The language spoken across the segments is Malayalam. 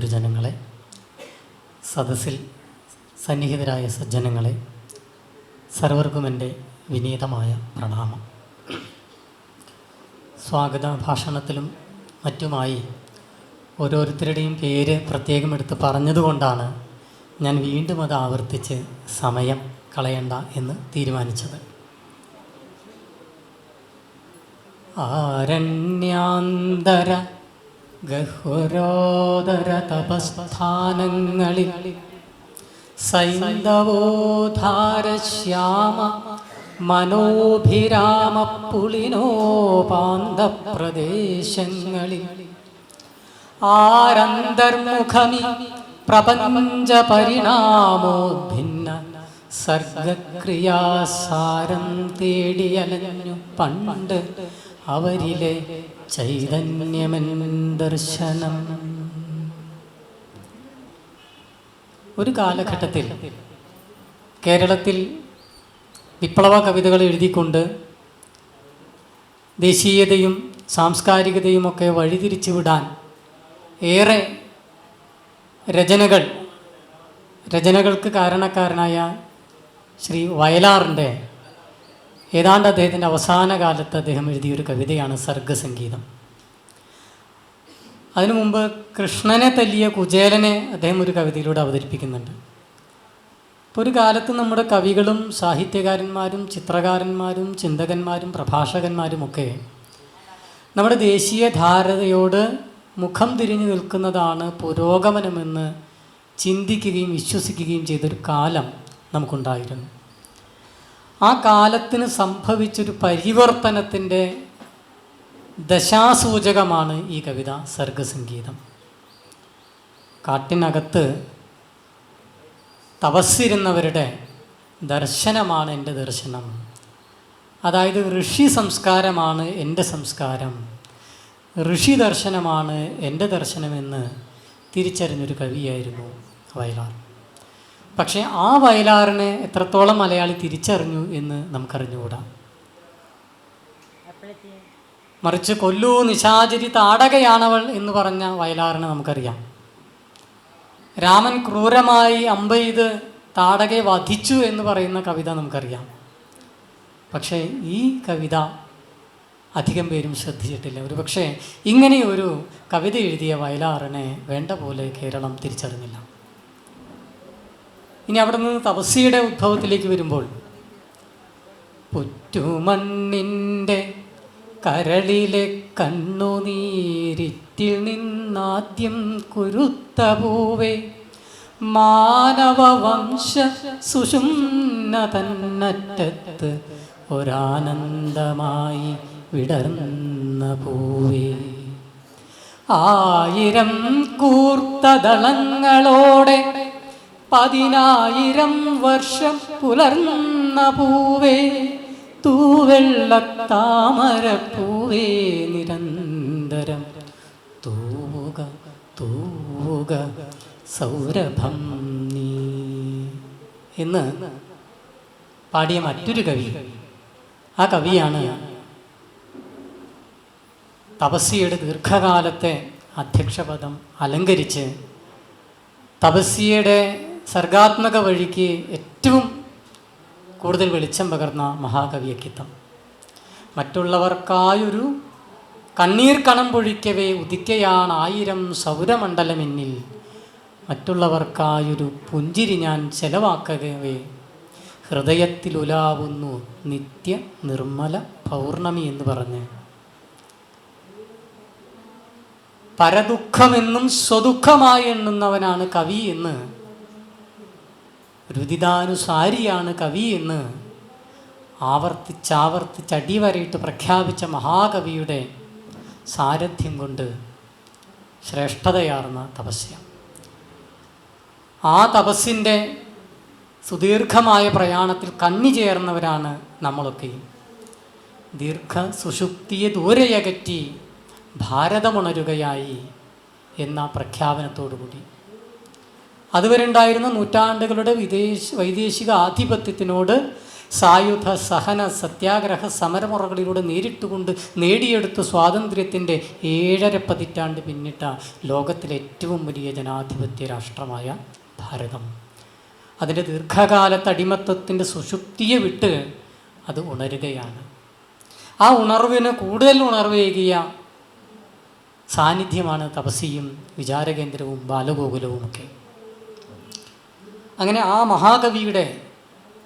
ഗുരുജനങ്ങളെ സദസ്സിൽ സന്നിഹിതരായ സജ്ജനങ്ങളെ സർവർക്കും എന്റെ വിനീതമായ പ്രണാമം. സ്വാഗത ഭാഷണത്തിലും മറ്റുമായി ഓരോരുത്തരുടെയും പേര് പ്രത്യേകം എടുത്ത് പറഞ്ഞതുകൊണ്ടാണ് ഞാൻ വീണ്ടും അത് ആവർത്തിച്ച് സമയം കളയണ്ട എന്ന് തീരുമാനിച്ചത്. ആരണ്യാന്തര ഗഹ്വരോദര തപസ്ഥാനങ്ങളിൽ സൈന്ധവോധാരശ്യാമ മനോഭിരാമ പുളിനോപാന്തപ്രദേശങ്ങളിൽ ആരന്തർമുഖമി പ്രപഞ്ച പരിണാമോദ്ഭിന്ന സർഗക്രിയാസാരം തേടിയലഞ്ഞു പണ്ട് അവരിലെ ചൈതന്യമൻ ദർശനം. ഒരു കാലഘട്ടത്തിൽ കേരളത്തിൽ വിപ്ലവ കവിതകൾ എഴുതിക്കൊണ്ട് ദേശീയതയും സാംസ്കാരികതയുമൊക്കെ വഴിതിരിച്ചുവിടാൻ ഏറെ രചനകൾ രചനകൾക്ക് കാരണക്കാരനായ ശ്രീ വയലാറിന്റെ ഏതാണ്ട് അദ്ദേഹത്തിന്റെ അവസാന കാലത്ത് അദ്ദേഹം എഴുതിയൊരു കവിതയാണ് സർഗസംഗീതം. അതിനു മുമ്പ് കൃഷ്ണനെ തല്ലിയ കുചേലനെ അദ്ദേഹം ഒരു കവിതയിലൂടെ അവതരിപ്പിക്കുന്നുണ്ട്. ഇപ്പോൾ ഒരു കാലത്ത് നമ്മുടെ കവികളും സാഹിത്യകാരന്മാരും ചിത്രകാരന്മാരും ചിന്തകന്മാരും പ്രഭാഷകന്മാരുമൊക്കെ നമ്മുടെ ദേശീയ ധാരതയോട് മുഖം തിരിഞ്ഞു നിൽക്കുന്നതാണ് പുരോഗമനമെന്ന് ചിന്തിക്കുകയും വിശ്വസിക്കുകയും ചെയ്തൊരു കാലം നമുക്കുണ്ടായിരുന്നു. ആ കാലത്തിന് സംഭവിച്ചൊരു പരിവർത്തനത്തിന്റെ ദശാസൂചകമാണ് ഈ കവിത സർഗസംഗീതം. കാട്ടിനകത്ത് തപസ്സിരുന്നവരുടെ ദർശനമാണ് എന്റെ ദർശനം. അതായത് ഋഷി സംസ്കാരമാണ് എന്റെ സംസ്കാരം. ഋഷി ദർശനമാണ് എന്റെ ദർശനമെന്ന് തിരിച്ചറിഞ്ഞൊരു കവിയായിരുന്നു വയലാർ. പക്ഷേ ആ വയലാറിനെ എത്രത്തോളം മലയാളി തിരിച്ചറിഞ്ഞു എന്ന് നമുക്കറിഞ്ഞുകൂടാ. മറിച്ച് കൊല്ലു നിശാചരി താടകയാണവൾ എന്ന് പറഞ്ഞ വയലാറിനെ നമുക്കറിയാം. രാമൻ ക്രൂരമായി അമ്പെയ്ത് താടകയെ വധിച്ചു എന്ന് പറയുന്ന കവിത നമുക്കറിയാം. പക്ഷേ ഈ കവിത അധികം പേരും ശ്രദ്ധിച്ചിട്ടില്ല. ഒരു പക്ഷേ ഇങ്ങനെയൊരു കവിത എഴുതിയ വയലാറിനെ വേണ്ട പോലെ കേരളം തിരിച്ചറിഞ്ഞില്ല. ഇനി അവിടെ നിന്ന് തപസ്യയുടെ ഉദ്ഭവത്തിലേക്ക് വരുമ്പോൾ പുറ്റുമണ്ണിന്റെ കരളിലെ കണ്ണുനീരിറ്റിൽ നിന്നാദ്യം കുരുത്ത പൂവേ മാനവവംശ സുഷുമ്ന തന്നറ്റത്ത് ഒരാനന്ദമായി വിടർന്ന പൂവേ. ആയിരം കൂർത്തദളങ്ങളോടെ പതിനായിരം വർഷം പുലർന്ന പൂവേ തൂവെള്ളത്താമരപ്പൂവേ നിരന്തരം. തൂക തൂക സൗരഭം നീ. എന്ന് പാടിയ മറ്റൊരു കവി. ആ കവിയാണ് തപസ്യയുടെ ദീർഘകാലത്തെ അധ്യക്ഷപദം അലങ്കരിച്ച് തപസ്യയുടെ സർഗാത്മക വഴിക്ക് ഏറ്റവും കൂടുതൽ വെളിച്ചം പകർന്ന മഹാകവിയക്കിത്തം മറ്റുള്ളവർക്കായൊരു കണ്ണീർ കണം പൊഴിക്കവേ ഉദിക്കയാണ് ആയിരം സൗരമണ്ഡലമെന്നിൽ. മറ്റുള്ളവർക്കായൊരു പുഞ്ചിരി ഞാൻ ചെലവാക്കവേ ഹൃദയത്തിലുലാവുന്നു നിത്യ നിർമ്മല പൗർണമി എന്ന് പറഞ്ഞ്. പരദുഃഖമെന്നും സ്വദുഃഖമായി എണ്ണുന്നവനാണ് കവി എന്ന് രുദിതാനുസാരിയാണ് കവി എന്ന് ആവർത്തിച്ചാവർത്തിച്ച് അടിവരയിട്ട് പ്രഖ്യാപിച്ച മഹാകവിയുടെ സാരഥ്യം കൊണ്ട് ശ്രേഷ്ഠതയാർന്ന തപസ്യ. ആ തപസ്സിന്റെ സുദീർഘമായ പ്രയാണത്തിൽ കന്നി ചേർന്നവരാണ് നമ്മളൊക്കെയും ദീർഘ സുഷുപ്തിയെ ദൂരെയകറ്റി ഭാരതമുണരുകയായി എന്ന പ്രഖ്യാപനത്തോടുകൂടി. അതുവരെ ഉണ്ടായിരുന്ന നൂറ്റാണ്ടുകളുടെ വിദേശ വൈദേശിക ആധിപത്യത്തിനോട് സായുധ സഹന സത്യാഗ്രഹ സമരമുറകളിലൂടെ നേരിട്ടുകൊണ്ട് നേടിയെടുത്ത സ്വാതന്ത്ര്യത്തിന്റെ ഏഴര പതിറ്റാണ്ട് പിന്നിട്ട ലോകത്തിലെ ഏറ്റവും വലിയ ജനാധിപത്യ രാഷ്ട്രമായ ഭാരതം. അതിന്റെ ദീർഘകാലത്തെ അടിമത്തത്തിന്റെ സുഷുപ്തിയെ വിട്ട് അത് ഉണരുകയാണ്. ആ ഉണർവിന് കൂടുതൽ ഉണർവേകിയ സാന്നിധ്യമാണ് തപസിയും വിചാരകേന്ദ്രവും ബാലഗോകുലവുമൊക്കെ. അങ്ങനെ ആ മഹാകവിയുടെ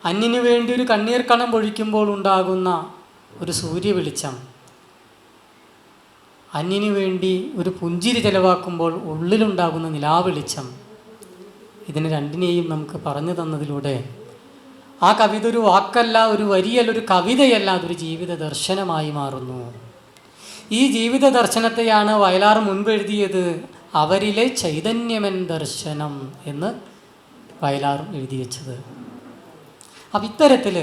അന്യനു വേണ്ടി ഒരു കണ്ണീർ കണം പൊഴിക്കുമ്പോൾ ഉണ്ടാകുന്ന ഒരു സൂര്യ വെളിച്ചം. അന്യനു വേണ്ടി ഒരു പുഞ്ചിരി ചെലവാക്കുമ്പോൾ ഉള്ളിലുണ്ടാകുന്ന നിലാവെളിച്ചം ഇതിനെ രണ്ടിനെയും നമുക്ക് പറഞ്ഞു തന്നതിലൂടെ ആ കവിത ഒരു വാക്കല്ല ഒരു വരിയല്ല ഒരു കവിതയല്ല അതൊരു ജീവിത ദർശനമായി മാറുന്നു. ഈ ജീവിത ദർശനത്തെയാണ് വയലാർ മുൻപെഴുതിയത് അവരിലെ ചൈതന്യമൻ ദർശനം എന്ന് വയലാർ എഴുതി വെച്ചത്. അപ്പം ഇത്തരത്തിൽ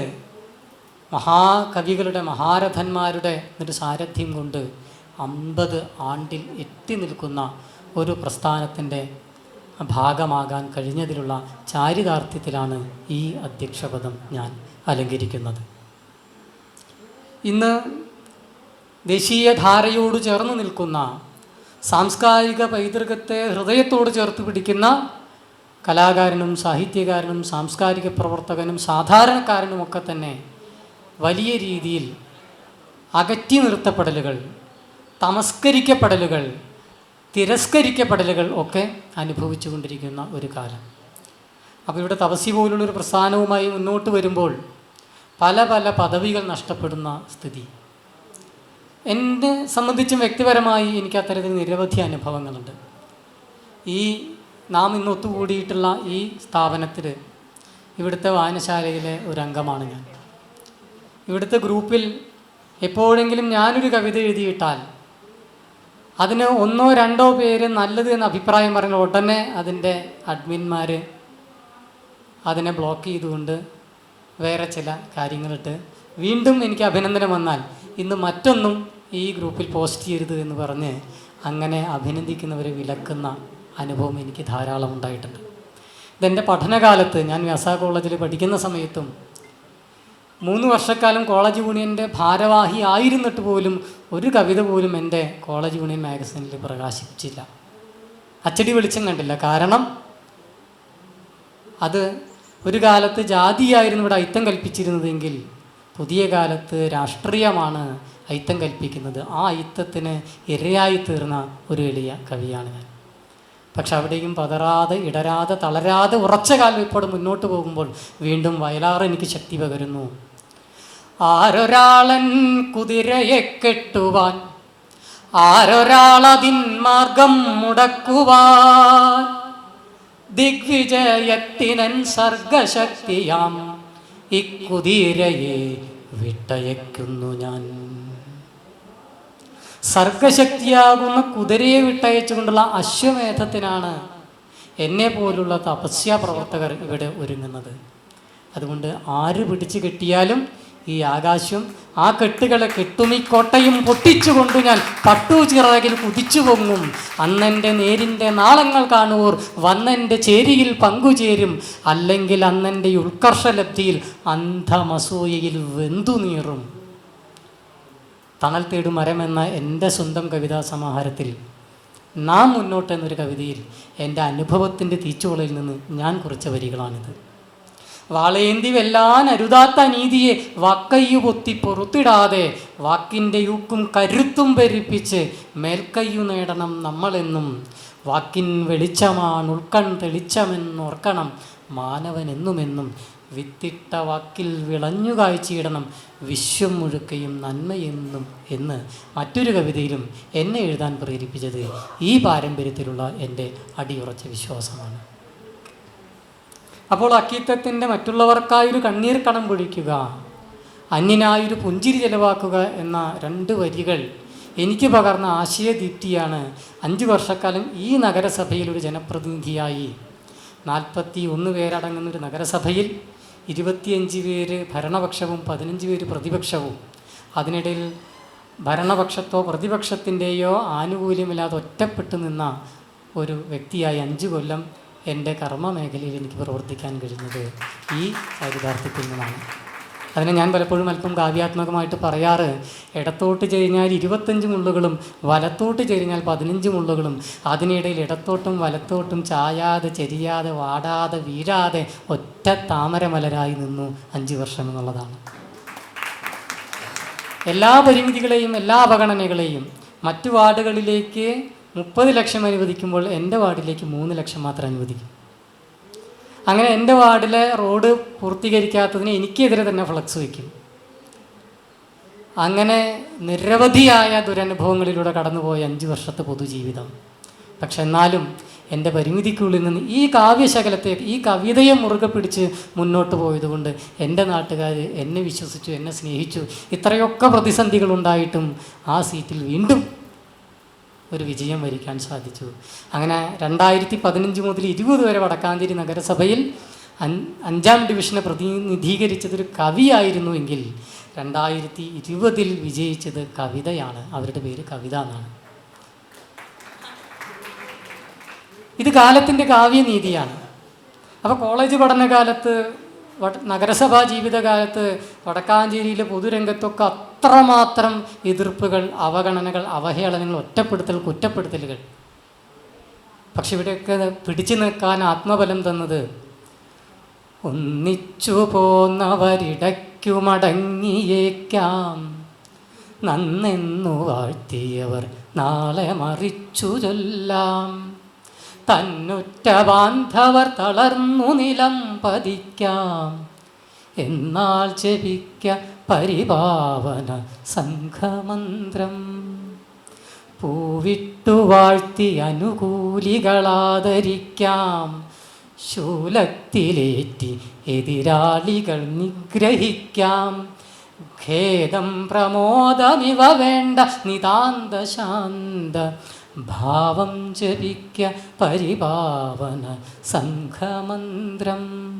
മഹാകവികളുടെ മഹാരഥന്മാരുടെ ഒരു സാരഥ്യം കൊണ്ട് അമ്പത് ആണ്ടിൽ എത്തി നിൽക്കുന്ന ഒരു പ്രസ്ഥാനത്തിന്റെ ഭാഗമാകാൻ കഴിഞ്ഞതിലുള്ള ചാരിതാർത്ഥ്യത്തിലാണ് ഈ അധ്യക്ഷപദം ഞാൻ അലങ്കരിക്കുന്നത്. ഇന്ന് ദേശീയ ധാരയോട് ചേർന്ന് നിൽക്കുന്ന സാംസ്കാരിക പൈതൃകത്തെ ഹൃദയത്തോട് ചേർത്ത് പിടിക്കുന്ന കലാകാരനും സാഹിത്യകാരനും സാംസ്കാരിക പ്രവർത്തകനും സാധാരണക്കാരനുമൊക്കെ തന്നെ വലിയ രീതിയിൽ അകറ്റി നിർത്തപ്പെടലുകൾ തമസ്കരിക്കപ്പെടലുകൾ തിരസ്കരിക്കപ്പെടലുകൾ ഒക്കെ അനുഭവിച്ചു കൊണ്ടിരിക്കുന്ന ഒരു കാലം. അപ്പോൾ ഇവിടെ തപസ്സി പോലുള്ളൊരു പ്രസ്ഥാനവുമായി മുന്നോട്ട് വരുമ്പോൾ പല പല പദവികൾ നഷ്ടപ്പെടുന്ന സ്ഥിതി. എന്നെ സംബന്ധിച്ചും വ്യക്തിപരമായി എനിക്ക് അത്തരത്തിൽ നിരവധി അനുഭവങ്ങളുണ്ട്. ഈ നാം ഇന്ന് ഒത്തുകൂടിയിട്ടുള്ള ഈ സ്ഥാപനത്തിൽ ഇവിടുത്തെ വായനശാലയിലെ ഒരു അംഗമാണ് ഞാൻ. ഇവിടുത്തെ ഗ്രൂപ്പിൽ എപ്പോഴെങ്കിലും ഞാനൊരു കവിത എഴുതിയിട്ടാൽ അതിന് ഒന്നോ രണ്ടോ പേര് നല്ലത് എന്ന് അഭിപ്രായം പറഞ്ഞ ഉടനെ അതിന്റെ അഡ്മിന്മാർ അതിനെ ബ്ലോക്ക് ചെയ്തുകൊണ്ട് വേറെ ചില കാര്യങ്ങളിട്ട് വീണ്ടും എനിക്ക് അഭിനന്ദനം വന്നാൽ ഇന്ന് മറ്റൊന്നും ഈ ഗ്രൂപ്പിൽ പോസ്റ്റ് ചെയ്യരുത് എന്ന് പറഞ്ഞ് അങ്ങനെ അഭിനന്ദിക്കുന്നവരെ വിലക്കുന്ന അനുഭവം എനിക്ക് ധാരാളം ഉണ്ടായിട്ടുണ്ട്. ഇതെന്റെ പഠനകാലത്ത് ഞാൻ വ്യാസ കോളേജിൽ പഠിക്കുന്ന സമയത്തും മൂന്ന് വർഷക്കാലം കോളേജ് യൂണിയന്റെ ഭാരവാഹി ആയിരുന്നിട്ട് പോലും ഒരു കവിത പോലും എന്റെ കോളേജ് യൂണിയൻ മാഗസിനിൽ പ്രകാശിപ്പിച്ചില്ല. അച്ചടി വെളിച്ചം കണ്ടില്ല. കാരണം അത് ഒരു കാലത്ത് ജാതിയായിരുന്നു ഇവിടെ ഐത്തം കൽപ്പിച്ചിരുന്നതെങ്കിൽ പുതിയ കാലത്ത് രാഷ്ട്രീയമാണ് ഐത്തം കൽപ്പിക്കുന്നത്. ആ ഐത്തത്തിന് ഇരയായി തീർന്ന ഒരു എളിയ കവിയാണ് ഞാൻ. പക്ഷെ അവിടെയും പതറാതെ ഇടരാതെ തളരാതെ ഉറച്ച കാൽവെപ്പോടെ മുന്നോട്ട് പോകുമ്പോൾ വീണ്ടും വയലാർ എനിക്ക് ശക്തി പകരുന്നു. ആരൊരാളൻ കുതിരയെ കെട്ടുവാൻ ആരൊരാളതിൻ മാർഗം മുടക്കുവാൻ. ദിഗ്വിജയത്തിനൻ സർഗശക്തിയാം ഇക്കുതിരയെ വിട്ടയക്കുന്നു ഞാൻ. സർഗശക്തിയാകുന്ന കുതിരയെ വിട്ടയച്ചുകൊണ്ടുള്ള അശ്വമേധത്തിനാണ് എന്നെ പോലുള്ള തപസ്യ പ്രവർത്തകർ ഇവിടെ ഒരുങ്ങുന്നത്. അതുകൊണ്ട് ആര് പിടിച്ചു കെട്ടിയാലും ഈ ആകാശം ആ കെട്ടുകളെ കെട്ടുമി കോട്ടയും പൊട്ടിച്ചുകൊണ്ട് ഞാൻ പട്ടു ചിറകിൽ കുതിച്ചു പൊങ്ങും. അന്നെന്റെ നേരിന്റെ നാളങ്ങൾ കാണൂർ വന്നെന്റെ ചേരിയിൽ പങ്കുചേരും. അല്ലെങ്കിൽ അന്നെന്റെ ഉത്കർഷലബ്ധിയിൽ അന്ധമസൂയയിൽ വെന്തു നീറും തണൽ തേടും മരം എന്ന എന്റെ സ്വന്തം കവിതാ സമാഹാരത്തിൽ നാം മുന്നോട്ട് എന്നൊരു കവിതയിൽ എന്റെ അനുഭവത്തിന്റെ തീച്ചുവളയിൽ നിന്ന് ഞാൻ കുറിച്ച വരികളാണിത്. വാളേന്തി വെല്ലാൻ അരുതാത്ത നീതിയെ വാക്കയ്യു പൊത്തി പൊറുത്തിടാതെ വാക്കിന്റെ യൂക്കും കരുത്തും പെരുപ്പിച്ച് മേൽക്കയ്യു നേടണം നമ്മളെന്നും വാക്കിൻ വെളിച്ചമാണ് ഉൾക്കൺ തെളിച്ചമെന്നോർക്കണം മാനവനെന്നുമെന്നും വിത്തിട്ട വാക്കിൽ വിളഞ്ഞു കാഴ്ചയിടണം വിശ്വം മുഴുക്കയും നന്മയെന്നും എന്ന് മറ്റൊരു കവിതയിലും എന്നെ എഴുതാൻ പ്രേരിപ്പിച്ചത് ഈ പാരമ്പര്യത്തിലുള്ള എന്റെ അടിയുറച്ച വിശ്വാസമാണ്. അപ്പോൾ അക്കീത്തത്തിന്റെ മറ്റുള്ളവർക്കായൊരു കണ്ണീർ കണം പൊഴിക്കുക അന്യനായൊരു പുഞ്ചിരി ചെലവാക്കുക എന്ന രണ്ട് വരികൾ എനിക്ക് പകർന്ന ആശയദീപ്തിയാണ് അഞ്ച് വർഷക്കാലം ഈ നഗരസഭയിൽ ഒരു ജനപ്രതിനിധിയായി. നാൽപ്പത്തി ഒന്ന് പേരടങ്ങുന്ന ഒരു നഗരസഭയിൽ ഇരുപത്തിയഞ്ച് പേര് ഭരണപക്ഷവും പതിനഞ്ച് പേര് പ്രതിപക്ഷവും. അതിനിടയിൽ ഭരണപക്ഷത്തോ പ്രതിപക്ഷത്തിന്റെയോ ആനുകൂല്യമില്ലാതെ ഒറ്റപ്പെട്ടു നിന്ന ഒരു വ്യക്തിയായി അഞ്ച് കൊല്ലം എന്റെ കർമ്മ മേഖലയിൽ എനിക്ക് പ്രവർത്തിക്കാൻ കഴിഞ്ഞത് ഈ ചരിതാർത്ഥത്തിൽ നിന്നാണ്. അതിനെ ഞാൻ പലപ്പോഴും അല്പം കാവ്യാത്മകമായിട്ട് പറയാറ്. ഇടത്തോട്ട് ചെരിഞ്ഞാൽ ഇരുപത്തഞ്ച് മുള്ളുകളും വലത്തോട്ട് ചെരിഞ്ഞാൽ പതിനഞ്ച് മുള്ളുകളും അതിനിടയിൽ ഇടത്തോട്ടും വലത്തോട്ടും ചായാതെ ചെരിയാതെ വാടാതെ വീഴാതെ ഒറ്റ താമരമലരായി നിന്നു അഞ്ച് വർഷം എന്നുള്ളതാണ്. എല്ലാ പരിമിതികളെയും എല്ലാ അവഗണനകളെയും മറ്റു വാർഡുകളിലേക്ക് മുപ്പത് ലക്ഷം അനുവദിക്കുമ്പോൾ എന്റെ വാർഡിലേക്ക് മൂന്ന് ലക്ഷം മാത്രം അനുവദിക്കും. അങ്ങനെ എന്റെ വാർഡിലെ റോഡ് പൂർത്തീകരിക്കാത്തതിന് എനിക്കെതിരെ തന്നെ ഫ്ലക്സ് വയ്ക്കും. അങ്ങനെ നിരവധിയായ ദുരനുഭവങ്ങളിലൂടെ കടന്നുപോയ അഞ്ച് വർഷത്തെ പൊതുജീവിതം. പക്ഷെ എന്നാലും എന്റെ പരിമിതിക്കുള്ളിൽ നിന്ന് ഈ കാവ്യശകലത്തെ ഈ കവിതയെ മുറുകെ പിടിച്ച് മുന്നോട്ട് പോയതുകൊണ്ട് എന്റെ നാട്ടുകാർ എന്നെ വിശ്വസിച്ചു എന്നെ സ്നേഹിച്ചു. ഇത്രയൊക്കെ പ്രതിസന്ധികളുണ്ടായിട്ടും ആ സീറ്റിൽ വീണ്ടും ഒരു വിജയം വരിക്കാൻ സാധിച്ചു. അങ്ങനെ രണ്ടായിരത്തി പതിനഞ്ച് മുതൽ ഇരുപത് വരെ വടക്കാഞ്ചേരി നഗരസഭയിൽ അഞ്ചാം ഡിവിഷനെ പ്രതിനിധീകരിച്ചതൊരു കവിയായിരുന്നു എങ്കിൽ രണ്ടായിരത്തി ഇരുപതിൽ വിജയിച്ചത് കവിതയാണ്. അവരുടെ പേര് കവിത എന്നാണ്. ഇത് കാലത്തിന്റെ കാവ്യനീതിയാണ്. അപ്പോൾ കോളേജ് പഠനകാലത്ത് നഗരസഭാ ജീവിതകാലത്ത് വടക്കാഞ്ചേരിയിലെ പൊതുരംഗത്തൊക്കെ അത്രമാത്രം എതിർപ്പുകൾ അവഗണനകൾ അവഹേളനങ്ങൾ ഒറ്റപ്പെടുത്തൽ കുറ്റപ്പെടുത്തലുകൾ. പക്ഷെ ഇവിടെയൊക്കെ പിടിച്ചു നിൽക്കാൻ ആത്മബലം തന്നത് ഒന്നിച്ചു പോന്നവരിടയ്ക്കു മടങ്ങിയേക്കാം. നന്നെന്നു വാഴ്ത്തിയവർ നാളെ മറിച്ചു ചൊല്ലാം. തന്നുറ്റ ബാന്ധവർ തളർന്നു നിലം പതിക്കാം. എന്നാൽ ജപിക്ക പരിപാവന സംഘമന്ത്രം. പൂവിട്ടു വാഴ്ത്തി അനുകൂലികളാദരിക്കാം. ശൂലത്തിലേറ്റി എതിരാളികൾ നിഗ്രഹിക്കാം. ഖേദം പ്രമോദമിവ വേണ്ട നിതാന്ത ശാന്ത. ഭാവം ജപിക്ക പരിപാവന സംഘമന്ത്രം.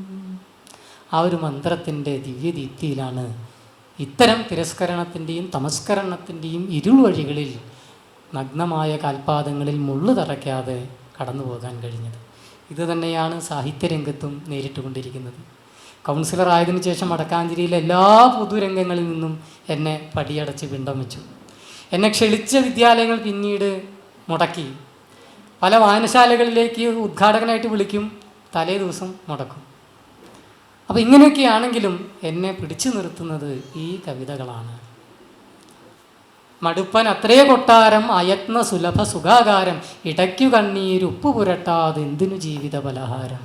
ആ ഒരു മന്ത്രത്തിന്റെ ദിവ്യദീപ്തിയിലാണ് ഇത്തരം തിരസ്കരണത്തിന്റെയും തമസ്കരണത്തിന്റെയും ഇരുൾ വഴികളിൽ നഗ്നമായ കാൽപാദങ്ങളിൽ മുള്ളു തറയ്ക്കാതെ കടന്നു പോകാൻ കഴിഞ്ഞത്. ഇത് തന്നെയാണ് സാഹിത്യരംഗത്തും നേരിട്ടുകൊണ്ടിരിക്കുന്നത്. കൗൺസിലർ ആയതിനു ശേഷം വടക്കാഞ്ചേരിയിലെ എല്ലാ പൊതുരംഗങ്ങളിൽ നിന്നും എന്നെ പടിയടച്ച് പിണ്ടം വെച്ചു എന്നെ ക്ഷണിച്ച വിദ്യാലയങ്ങൾ പിന്നീട് മുടക്കി. പല വായനശാലകളിലേക്ക് ഉദ്ഘാടകനായിട്ട് വിളിക്കും. തലേ ദിവസം മുടക്കും. അപ്പോൾ ഇങ്ങനെയൊക്കെയാണെങ്കിലും എന്നെ പിടിച്ചു നിർത്തുന്നത് ഈ കവിതകളാണ്. മടുപ്പൻ അത്രേ കൊട്ടാരം അയത്ന സുലഭ സുഖാകാരം ഇടയ്ക്കു പുരട്ടാതെ എന്തിനു ജീവിത പലഹാരം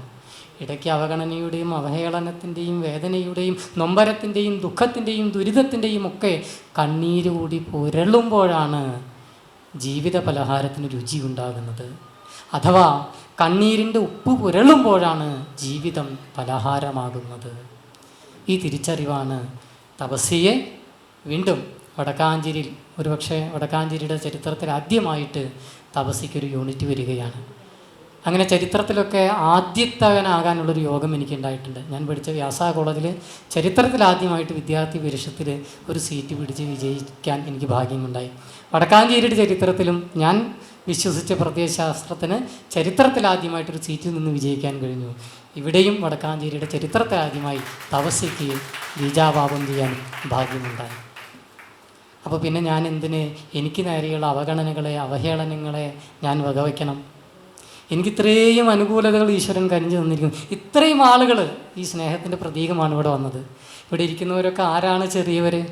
ഇടയ്ക്ക് അവഗണനയുടെയും അവഹേളനത്തിന്റെയും വേദനയുടെയും നൊമ്പരത്തിന്റെയും ദുഃഖത്തിന്റെയും ദുരിതത്തിന്റെയും ഒക്കെ കണ്ണീര് കൂടി പുരളുമ്പോഴാണ് ജീവിത പലഹാരത്തിന് രുചി ഉണ്ടാകുന്നത് അഥവാ കണ്ണീരിന്റെ ഉപ്പ് പുരളുമ്പോഴാണ് ജീവിതം പലഹാരമാകുന്നത്. ഈ തിരിച്ചറിവാണ് തപസ്യയെ വീണ്ടും വടക്കാഞ്ചേരിയിൽ ഒരുപക്ഷെ വടക്കാഞ്ചേരിയുടെ ചരിത്രത്തിൽ ആദ്യമായിട്ട് തപസ്യയ്ക്കൊരു യൂണിറ്റ് വരികയാണ്. അങ്ങനെ ചരിത്രത്തിലൊക്കെ ആദ്യത്തവനാകാനുള്ളൊരു യോഗം എനിക്കുണ്ടായിട്ടുണ്ട്. ഞാൻ പഠിച്ച വ്യാസ കോളേജിൽ ചരിത്രത്തിൽ ആദ്യമായിട്ട് വിദ്യാർത്ഥി പരിഷത്തിൽ ഒരു സീറ്റ് പിടിച്ച് വിജയിക്കാൻ എനിക്ക് ഭാഗ്യമുണ്ടായി. വടക്കാഞ്ചേരിയുടെ ചരിത്രത്തിലും ഞാൻ വിശ്വസിച്ച പ്രത്യയശാസ്ത്രത്തിന് ചരിത്രത്തിൽ ആദ്യമായിട്ടൊരു സീറ്റിൽ നിന്ന് വിജയിക്കാൻ കഴിഞ്ഞു. ഇവിടെയും വടക്കാഞ്ചേരിയുടെ ചരിത്രത്തെ ആദ്യമായി തപസ്യയ്ക്ക് ബീജാപാപം ചെയ്യാൻ ഭാഗ്യമുണ്ടായി. അപ്പോൾ പിന്നെ ഞാൻ എന്തിന് എനിക്ക് നേരെയുള്ള അവഗണനകളെ അവഹേളനങ്ങളെ ഞാൻ വകവയ്ക്കണം? എനിക്ക് ഇത്രയും അനുകൂലതകൾ ഈശ്വരൻ കരിഞ്ഞു തന്നിരിക്കുന്നു. ഇത്രയും ആളുകൾ ഈ സ്നേഹത്തിന്റെ പ്രതീകമാണ് ഇവിടെ വന്നത്. ഇവിടെ ഇരിക്കുന്നവരൊക്കെ ആരാണ് ചെറിയവർ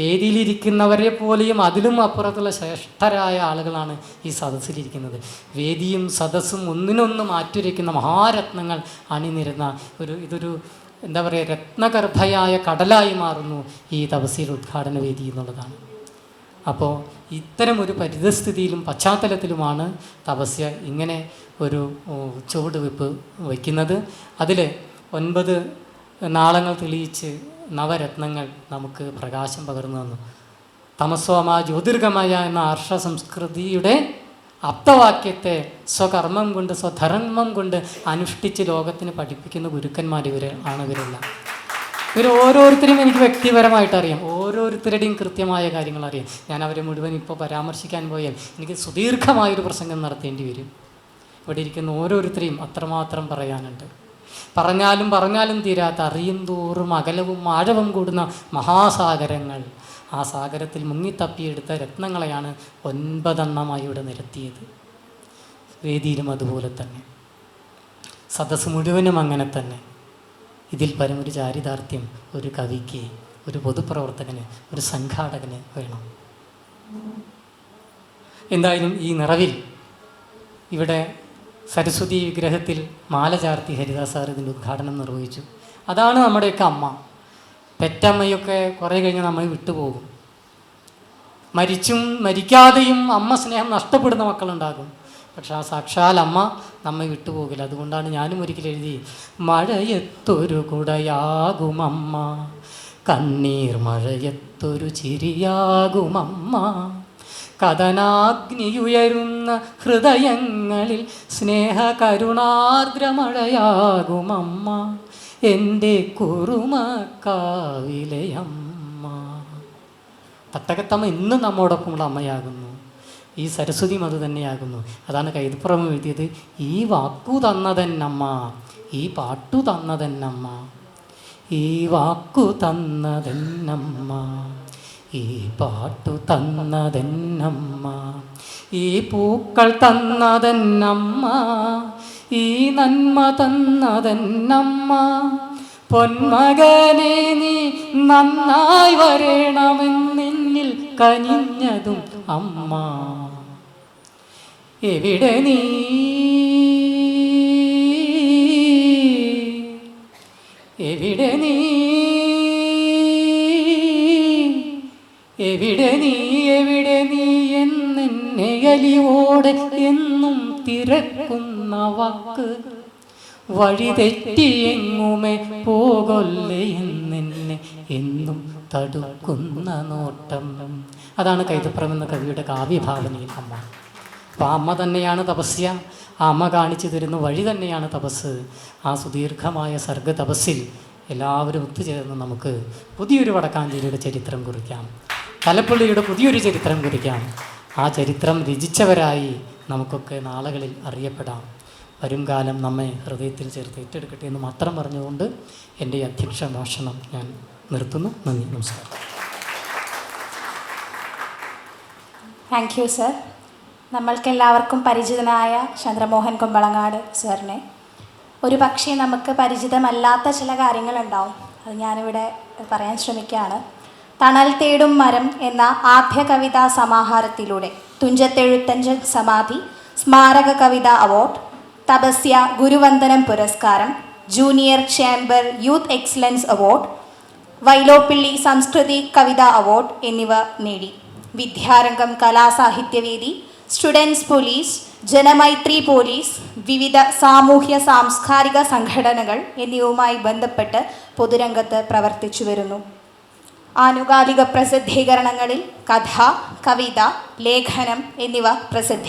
വേദിയിലിരിക്കുന്നവരെ പോലെയും അതിലും അപ്പുറത്തുള്ള ശ്രേഷ്ഠരായ ആളുകളാണ് ഈ സദസ്സിലിരിക്കുന്നത്. വേദിയും സദസ്സും ഒന്നിനൊന്ന് മാറ്റുരയ്ക്കുന്ന മഹാരത്നങ്ങൾ അണിനിരുന്ന ഒരു ഇതൊരു എന്താ പറയുക രത്നഗർഭയായ കടലായി മാറുന്നു ഈ തപസ്യയിൽ ഉദ്ഘാടന വേദി എന്നുള്ളതാണ്. അപ്പോൾ ഇത്തരം ഒരു പരിതസ്ഥിതിയിലും പശ്ചാത്തലത്തിലുമാണ് തപസ്യ ഇങ്ങനെ ഒരു ചുവടുവെപ്പ് വയ്ക്കുന്നത്. അതിൽ ഒൻപത് നാളങ്ങൾ തെളിയിച്ച് നവരത്നങ്ങൾ നമുക്ക് പ്രകാശം പകർന്നു തന്നു. തമസോമ ജ്യോതിർഗമയ എന്ന ആർഷ സംസ്കൃതിയുടെ അപ്തവാക്യത്തെ സ്വകർമ്മം കൊണ്ട് സ്വധർമ്മം കൊണ്ട് അനുഷ്ഠിച്ച് ലോകത്തിന് പഠിപ്പിക്കുന്ന ഗുരുക്കന്മാർ ഇവർ ആണ് ഇവരെല്ലാം. ഇവർ ഓരോരുത്തരെയും എനിക്ക് വ്യക്തിപരമായിട്ട് അറിയാം ഓരോരുത്തരുടെയും കൃത്യമായ കാര്യങ്ങൾ അറിയാം ഞാൻ അവരെ മുഴുവൻ ഇപ്പോൾ പരാമർശിക്കാൻ പോയാൽ എനിക്ക് സുദീർഘമായൊരു പ്രസംഗം നടത്തേണ്ടി വരും. ഇവിടെ ഇരിക്കുന്ന ഓരോരുത്തരെയും അത്രമാത്രം പറയാനുണ്ട്. പറഞ്ഞാലും പറഞ്ഞാലും തീരാത്ത അറിയും തോറും അകലവും ആഴവും കൂടുന്ന മഹാസാഗരങ്ങൾ. ആ സാഗരത്തിൽ മുങ്ങിത്തപ്പിയെടുത്ത രത്നങ്ങളെയാണ് ഒൻപതെണ്ണമായി ഇവിടെ നിരത്തിയത്. വേദിയിലും അതുപോലെ തന്നെ. സദസ് മുഴുവനും അങ്ങനെ തന്നെ. ഇതിൽ പരമൊരു ചാരിതാർത്ഥ്യം ഒരു കവിക്ക് ഒരു പൊതുപ്രവർത്തകന് ഒരു സംഘാടകന് വേണം. എന്തായാലും ഈ നിറവിൽ ഇവിടെ സരസ്വതി വിഗ്രഹത്തിൽ മാല ചാർത്തി ഹരിദാസ് സാർ ഇതിന്റെ ഉദ്ഘാടനം നിർവഹിച്ചു. അതാണ് നമ്മുടെയൊക്കെ അമ്മ. പെറ്റമ്മയൊക്കെ കുറേ കഴിഞ്ഞ് നമ്മൾ വിട്ടുപോകും മരിച്ചും മരിക്കാതെയും അമ്മ സ്നേഹം നഷ്ടപ്പെടുന്ന മക്കളുണ്ടാകും. പക്ഷെ ആ സാക്ഷാൽ അമ്മ നമ്മെ വിട്ടുപോകില്ല അതുകൊണ്ടാണ് ഞാനും ഒരിക്കലും എഴുതി മഴയത്തൊരു കുടയാകുമമ്മ കണ്ണീർ മഴയത്തൊരു ചിരിയാകുമമ്മ കഥനാഗ്നിയുയരുന്ന ഹൃദയങ്ങളിൽ സ്നേഹ സ്നേഹകരുണാർദ്രമഴയാകുമമ്മ. എന്റെ കുറുമക്കാവിലെയമ്മ. പത്തകത്തമ്മ ഇന്നും നമ്മോടൊപ്പമുള്ള അമ്മയാകുന്നു. ഈ സരസ്വതിയും അത് തന്നെയാകുന്നു. അതാണ് കൈതപ്പുറം എഴുതിയത്. ഈ വാക്കു തന്നതെന്നമ്മ. ഈ പാട്ടു തന്നതെന്നമ്മ. ഈ വാക്കു തന്നതെന്നമ്മ. ഈ പാട്ടു തന്നതെന്നമ്മ. ഈ പൂക്കൾ തന്നതെന്നമ്മ. ഈ നന്മ തന്നതെന്നമ്മ. പൊന്മകനെ നീ നന്നായി വരണമെന്നിൽ കനിഞ്ഞതും അമ്മ. എവിടെ നീ? എവിടെ നീ? എവിടെ നീ എവിടെ നീ എന്നെ അലിവോടെ എന്നും തിരക്കുന്ന വാക്ക്. വഴി തെറ്റി എങ്ങുമേ പോകൊല്ലേ എന്നെ എന്നും തടുക്കുന്ന നോട്ടം. അതാണ് കൈതപ്രം എന്ന കവിയുടെ കാവ്യഭാവനയിൽ അമ്മ. അപ്പം അമ്മ തന്നെയാണ് തപസ്യ. അമ്മ കാണിച്ചു തരുന്ന വഴി തന്നെയാണ് തപസ്. ആ സുദീർഘമായ സർഗ തപസ്സിൽ എല്ലാവരും ഒത്തുചേർന്ന് നമുക്ക് പുതിയൊരു വടക്കാഞ്ചേരിയുടെ ചരിത്രം കുറിക്കാം. തലപ്പള്ളിയുടെ പുതിയൊരു ചരിത്രം കുറിക്കാം. ആ ചരിത്രം രചിച്ചവരായി നമുക്കൊക്കെ നാളുകളിൽ അറിയപ്പെടാം. വരും കാലം നമ്മെ ഹൃദയത്തിൽ ചേർത്ത് ഏറ്റെടുക്കട്ടെ എന്ന് മാത്രം പറഞ്ഞുകൊണ്ട് എന്റെ അധ്യക്ഷ ഭാഷണം ഞാൻ നിർത്തുന്നു. നന്ദി നമസ്കാരം. താങ്ക് യു സർ നമ്മൾക്കെല്ലാവർക്കും പരിചിതനായ ചന്ദ്രമോഹൻ കുമ്പളങ്ങാട് സാറിനെ. ഒരു പക്ഷേ നമുക്ക് പരിചിതമല്ലാത്ത ചില കാര്യങ്ങളുണ്ടാവും. അത് ഞാനിവിടെ പറയാൻ ശ്രമിക്കുകയാണ്. തണൽ തേടും മരം എന്ന ആദ്യ കവിതാ സമാഹാരത്തിലൂടെ തുഞ്ചത്തെഴുത്തഞ്ചൻ സമാധി സ്മാരക കവിത അവാർഡ് തപസ്യ ഗുരുവന്ദനം പുരസ്കാരം junior chamber youth excellence award Vyloppilly Samskriti കവിതാ അവാർഡ് എന്നിവ നേടി. Vidyarangam Kalasahithyavedi students police Janamaithri police വിവിധ സാമൂഹ്യ സാംസ്കാരിക സംഘടനകൾ എന്നിവയുമായി ബന്ധപ്പെട്ട് പൊതുരംഗത്ത് പ്രവർത്തിച്ചു വരുന്നു. ആനുകാലിക പ്രസിദ്ധീകരണങ്ങളിൽ കഥ കവിത ലേഖനം എന്നിവ പ്രസിദ്ധീകരിച്ചു